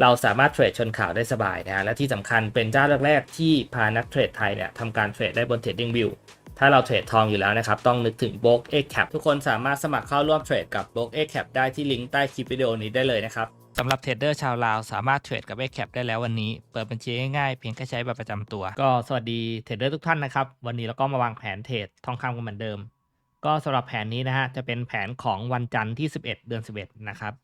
เราสามารถเทรดชนข่าวได้สบายนะฮะและที่สำคัญเป็นเจ้าแรกๆที่พานักเทรดไทยเนี่ยทำการเทรดได้บน TradingView ถ้าเราเทรดทองอยู่แล้วนะครับ ต้องนึกถึง b o k X Cap ทุกคนสามารถสมัครเข้าร่วมเทรดกับ b o k X Cap ได้ที่ลิงก์ใต้คลิปวิดีโอนี้ได้เลยนะครับสำหรับเทรดเดอร์ชาวลาวสามารถเทรดกับ X Cap ได้แล้ววันนี้ เปิดบัญชีง่ายๆเพียงแค่ใช้บัตรประจำตัว ก็สวัสดีเทรดเดอร์ทุกท่านนะครับ วันนี้เราก็มาวางแผนเทรดทองคำกันเหมือนเดิม ก็สำหรับแผนนี้นะฮะจะเป็นแผนของวันจันทร์ที่ 11 เดือน 11 นะครับ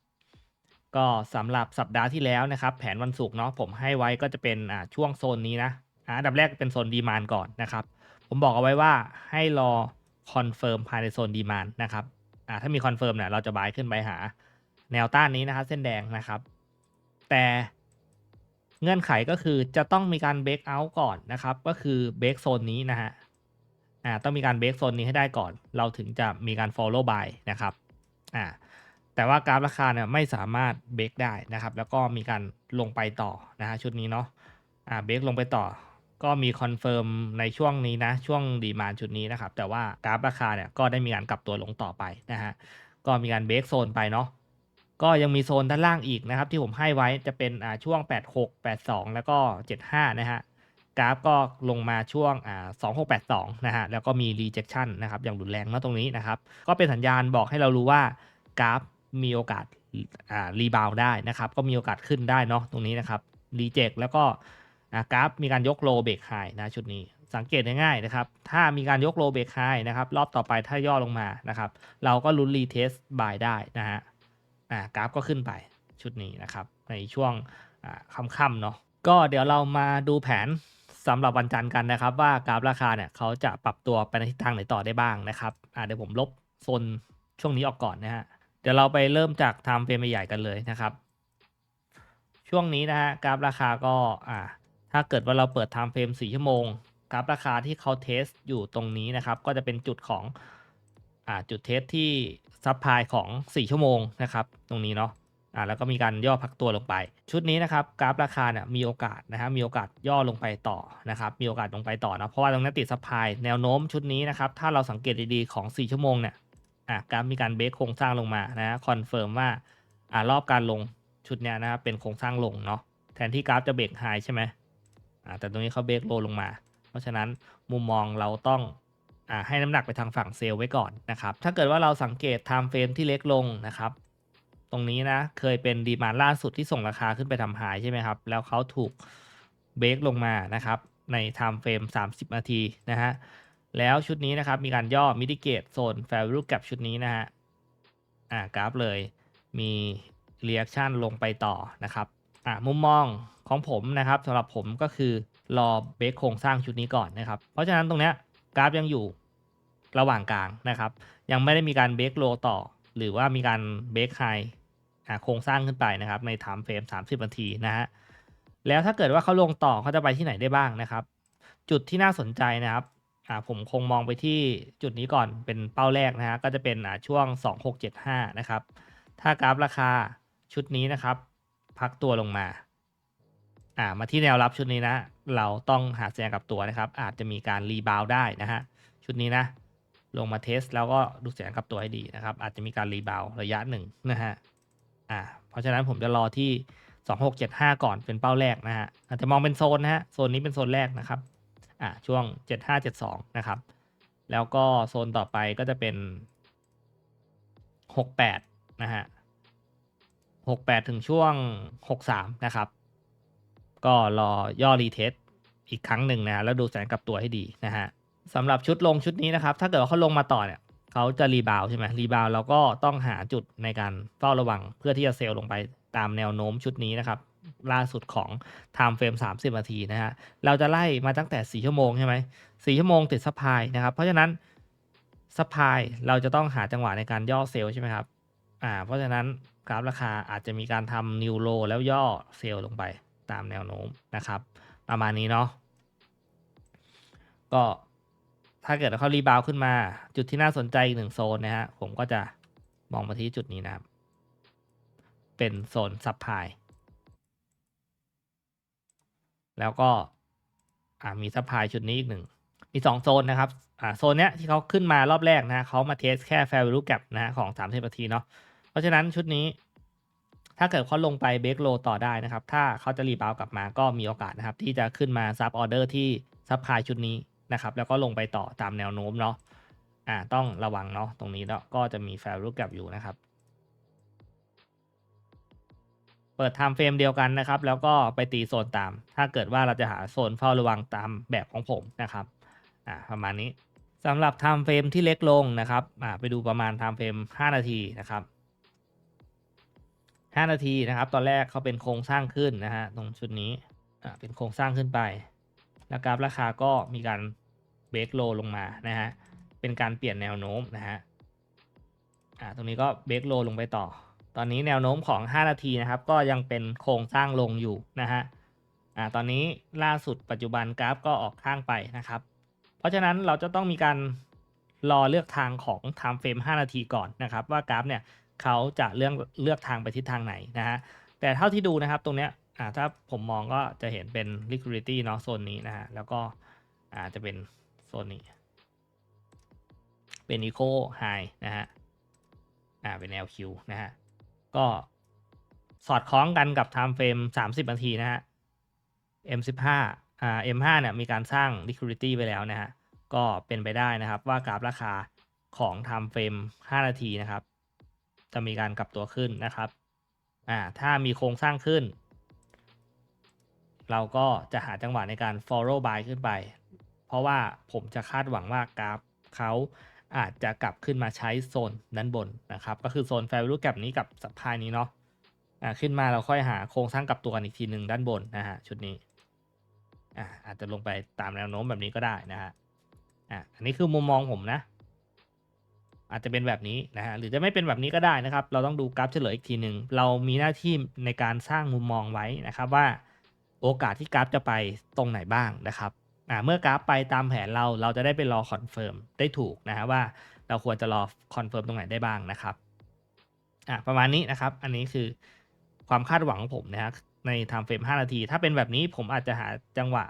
ก็สำหรับสัปดาห์ที่แล้วนะครับ แผนวันศุกร์เนาะผมให้ไว้ก็จะเป็นอ่าช่วงโซนนี้นะอ่าอันดับแรกเป็นโซนดีมานก่อนนะครับ ผมบอกเอาไว้ว่าให้รอคอนเฟิร์มภายในโซนดีมานนะครับอ่าถ้ามีคอนเฟิร์มเนี่ยเราจะบายขึ้นไปหาแนวต้านนี้นะครับเส้นแดงนะครับ แต่เงื่อนไขก็คือจะต้องมีการเบรกเอาท์ก่อนนะครับ ก็คือเบรกโซนนี้นะฮะอ่าต้องมีการเบรกโซนนี้ให้ได้ก่อน เราถึงจะมีการ follow buy นะครับอ่า แต่ว่ากราฟราคาเนี่ยไม่สามารถเบรกได้นะครับ แล้วก็มีการลงไปต่อนะฮะชุดนี้เนาะอ่าเบรกลงไปต่อ ก็มีคอนเฟิร์มในช่วงนี้นะช่วงดีมานชุดนี้นะครับ แต่ว่ากราฟราคาเนี่ยก็ได้มีการกลับตัวลงต่อไปนะฮะก็มีการเบรกโซนไปเนาะก็ยังมีโซนด้านล่างอีกนะครับ ที่ผมให้ไว้จะเป็นอ่าช่วง 86 82 แล้วก็ 75 นะฮะกราฟก็ลงมาช่วงอ่า2682 นะฮะแล้วก็มี rejection นะครับอย่างรุนแรงเนาะตรงนี้นะครับ ก็เป็นสัญญาณบอกให้เรารู้ว่ากราฟ มีโอกาสอ่ารีบาวได้นะครับ ก็มีโอกาสขึ้นได้เนาะตรงนี้นะครับรีเจ็คแล้วก็กราฟมีการยกโลเบรกไฮนะชุดนี้สังเกตง่ายๆนะครับ ถ้ามีการยกโลเบรกไฮนะครับ รอบต่อไปถ้าย่อลงมานะครับ เราก็ลุ้นรีเทสบายได้นะฮะกราฟก็ขึ้นไปชุดนี้นะครับ ในช่วงค่ำๆเนาะก็เดี๋ยวเรามาดูแผนสำหรับวันจันทร์กันนะครับ ว่ากราฟราคาเนี่ยเขาจะปรับตัวไปในทิศทางไหนต่อได้บ้างนะครับเดี๋ยวผมลบโซนช่วงนี้ออกก่อนนะฮะ เดี๋ยวเราไปเริ่มจากไทม์เฟรมใหญ่กันเลยนะครับ ช่วงนี้นะฮะกราฟราคาก็อ่าถ้าเกิดว่าเราเปิดไทม์เฟรม4ชั่วโมงกราฟราคาที่เขาเทสอยู่ตรงนี้นะครับ ก็จะเป็นจุดของอ่าจุดเทสที่ซับพลายของ 4 ชั่วโมงนะครับ ตรงนี้เนาะอ่าแล้วก็มีการย่อพักตัวลงไป ชุดนี้นะครับกราฟราคาเนี่ยมีโอกาสนะฮะมีโอกาสย่อลงไปต่อนะครับมีโอกาสลงไปต่อนะเพราะว่าตรงนี้ติดซับพลายแนวโน้มชุดนี้นะครับถ้าเราสังเกตดีๆของ 4 ชั่วโมงเนี่ย อะกราฟมีการเบรกโครงสร้างลงมานะคอนเฟิร์มว่าอ่ารอบการลงชุดเนี้ยนะครับเป็นโครงสร้างลงเนาะแทนที่กราฟจะเบรกไฮใช่ไหมอ่าแต่ตรงนี้เขาเบรกโลลงมา เพราะฉะนั้นมุมมองเราต้องอ่าให้น้ำหนักไปทางฝั่งเซลล์ไว้ก่อนนะครับถ้าเกิดว่าเราสังเกตไทม์เฟรมที่เล็กลงนะครับ ตรงนี้นะเคยเป็นดีมาล่าสุดที่ส่งราคาขึ้นไปทำไฮใช่ไหมครับแล้วเขาถูกเบรกลงมานะครับในไทม์เฟรม30 นาทีนะฮะ แล้วชุดนี้นะครับ มีการย่อมิ t ิเกตโซน value gap ชุดนี้นะฮะ อ่ากราฟเลย มี reaction ลงไปต่อนะครับ อ่ามุมมองของผมนะครับสำหรับผมก็คือรอเบรกโครงสร้างชุดนี้ก่อนนะครับ เพราะฉะนั้นตรงเนี้ยกราฟยังอยู่ระหว่างกลางนะครับ ยังไม่ได้มีการเบรกโลต่อ หรือว่ามีการเบรกไฮอ่าโครงสร้างขึ้นไปนะครับ ใน time frame 30 นาทีนะฮะแล้วถ้าเกิดว่าเขาลงต่อเขาจะไปที่ไหนได้บ้างนะครับ จุดที่น่าสนใจนะครับ อ่าผมคงมองไปที่จุดนี้ก่อนเป็นเป้าแรกนะฮะก็จะเป็นอ่าช่วง 2675 นะครับ ถ้ากราฟราคาชุดนี้นะครับ พักตัวลงมาอ่ามาที่แนวรับชุดนี้นะ เราต้องหาแสงกับตัวนะครับ อาจจะมีการรีบาวได้นะฮะชุดนี้นะ ลงมาเทสแล้วก็ดูแสงกับตัวให้ดีนะครับ อาจจะมีการรีบาวระยะหนึ่งนะฮะอ่าเพราะฉะนั้นผมจะรอที่ 2675 ก่อนเป็นเป้าแรกนะฮะอาจจะมองเป็นโซนนะฮะโซนนี้เป็นโซนแรกนะครับ อ่าช่วง 7572 นะครับ แล้วก็โซนต่อไปก็จะเป็น 68 นะฮะ 68 ถึงช่วง 63 นะครับ ก็รอย่อรีเทสอีกครั้งหนึ่งนะฮะแล้วดูแสงกลับตัวให้ดีนะฮะสำหรับชุดลงชุดนี้นะครับ ถ้าเกิดว่าเขาลงมาต่อเนี่ยเขาจะรีบาวใช่ไหมรีบาวเราก็ต้องหาจุดในการเฝ้าระวังเพื่อที่จะเซลลงไปตามแนวโน้มชุดนี้นะครับ ล่าสุดของ time frame 30 นาทีนะฮะ เราจะไล่มาตั้งแต่ 4 ชั่วโมงใช่ไหม4ชั่วโมงติดซัพพลายนะครับ เพราะฉะนั้นซัพพลายเราจะต้องหาจังหวะในการย่อเซลล์ใช่ไหมครับ อ่า เพราะฉะนั้นกราฟราคาอาจจะมีการทำนิวโลแล้วย่อเซลล์ลงไปตามแนวโน้มนะครับ ประมาณนี้เนาะ ก็ถ้าเกิดเขารีบาวขึ้นมา จุดที่น่าสนใจอีกหนึ่งโซนนะฮะ ผมก็จะมองมาที่จุดนี้นะครับ เป็นโซนซับพลาย แล้วก็มีซัพพลายชุดนี้อีกหนึ่ง มีสองโซนนะครับโซนเนี้ยที่เขาขึ้นมารอบแรกนะเขามาเทสแค่ fair value gap นะของ3 0นาทีเนาะเพราะฉะนั้นชุดนี้ ถ้าเกิดเขาลงไปเบรกโลต่อได้นะครับ ถ้าเขาจะรีบาวกลับมาก็มีโอกาสนะครับ ที่จะขึ้นมาซับออเดอร์ที่ซับพลายชุดนี้นะครับ แล้วก็ลงไปต่อตามแนวโน้มเนาะอ่าต้องระวังเนาะตรงนี้แล้วก็จะมี fair value gap อยู่นะครับ ปิด time frame เดียวกันนะครับ แล้วก็ไปตีโซนตาม ถ้าเกิดว่าเราจะหาโซนเฝ้าระวังตามแบบของผมนะครับอ่าประมาณนี้สำหรับ time frame ที่เล็กลงนะครับอ่าไปดูประมาณ time frame 5นาทีนะครับ5 นาทีนะครับ ตอนแรกเขาเป็นโครงสร้างขึ้นนะฮะตรงชุดนี้อ่าเป็นโครงสร้างขึ้นไป แล้วกราฟราคาก็มีการเบรกโลลงมานะฮะเป็นการเปลี่ยนแนวโน้มนะฮะอ่าตรงนี้ก็เบรกโลลงไปต่อ ตอนนี้แนวโน้มของ 5 นาทีนะครับ ก็ยังเป็นโครงสร้างลงอยู่นะฮะอ่าตอนนี้ล่าสุดปัจจุบันกราฟก็ออกข้างไปนะครับ เพราะฉะนั้นเราจะต้องมีการรอเลือกทางของ time frame 5 นาทีก่อนนะครับ ว่ากราฟเนี่ยเขาจะเลือกเลือกทางไปทิศทางไหนนะฮะแต่เท่าที่ดูนะครับตรงเนี้ยอ่าถ้าผมมองก็จะเห็นเป็น liquidity เนาะโซนนี้นะฮะแล้วก็อาจจะเป็นโซนนี้ เป็น eco high นะฮะอ่าเป็น LQ นะฮะ ก็สอดคล้องกันกับ time frame 30 นาทีนะฮะ M15 อ่า M5 เนี่ยมีการสร้าง liquidity ไปแล้วนะฮะ ก็เป็นไปได้นะครับว่ากราฟราคาของ time frame 5นาทีนะครับ จะมีการกลับตัวขึ้นนะครับอ่าถ้ามีโครงสร้างขึ้น เราก็จะหาจังหวะในการ follow buy ขึ้นไป เพราะว่าผมจะคาดหวังว่ากราฟเขา อาจจะกลับขึ้นมาใช้โซนด้านบนนะครับ ก็คือโซน fair value gap นี้กับสัปพายนี้เนาะอ่าขึ้นมาเราค่อยหาโครงสร้างกลับตัวกันอีกทีหนึ่งด้านบนนะฮะชุดนี้อ่าอาจจะลงไปตามแนวโน้มแบบนี้ก็ได้นะฮะอ่าอันนี้คือมุมมองผมนะ อาจจะเป็นแบบนี้นะฮะหรือจะไม่เป็นแบบนี้ก็ได้นะครับ เราต้องดูกราฟเฉลยอีกทีหนึ่งเรามีหน้าที่ในการสร้างมุมมองไว้นะครับว่า โอกาสที่กราฟจะไปตรงไหนบ้างนะครับ เมื่อกราฟไปตามแผนเราเราจะได้ไปรอคอนเฟิร์มได้ถูกนะฮะว่าเราควรจะรอคอนเฟิร์มตรงไหนได้บ้างนะครับอ่าประมาณนี้นะครับ อันนี้คือความคาดหวังของผมนะฮะใน time frame 5นาที ถ้าเป็นแบบนี้ผมอาจจะหาจังหวะ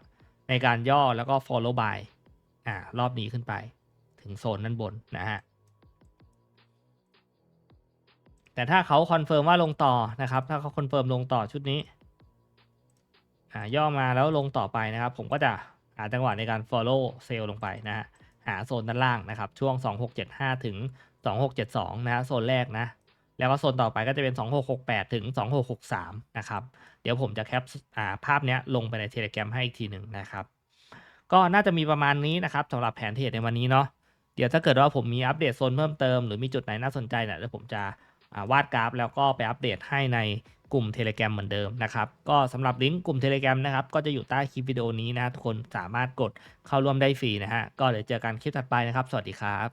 ในการย่อแล้วก็ follow by อ่ารอบนี้ขึ้นไป ถึงโซนด้านบนนะฮะแต่ถ้าเขาคอนเฟิร์มว่าลงต่อนะครับ ถ้าเขาคอนเฟิร์มลงต่อชุดนี้อ่าย่อมาแล้วลงต่อไปนะครับ ผมก็จะ หาจังหวะในการ follow sell ลงไปนะฮะหาโซนด้านล่างนะครับ ช่วง 2675 ถึง 2672 นะฮะโซนแรกนะ แล้วก็โซนต่อไปก็จะเป็น 2668 ถึง 2663 นะครับ เดี๋ยวผมจะแคปอ่าภาพเนี้ยลงไปในเทเล gram ให้อีกทีหนึ่งนะครับ ก็น่าจะมีประมาณนี้นะครับสำหรับแผนเทรดในวันนี้เนาะเดี๋ยวถ้าเกิดว่าผมมีอัปเดตโซนเพิ่มเติมหรือมีจุดไหนน่าสนใจเนี่ยเดี๋ยวผมจะวาดกราฟ แล้วก็ไปอัปเดตให้ใน กลุ่ม Telegram เหมือนเดิมนะครับ ก็สำหรับลิงก์กลุ่ม Telegram นะครับ ก็จะอยู่ใต้คลิปวิดีโอนี้นะทุกคนสามารถกดเข้าร่วมได้ฟรีนะฮะ ก็เดี๋ยวเจอกันคลิปถัดไปนะครับ สวัสดีครับ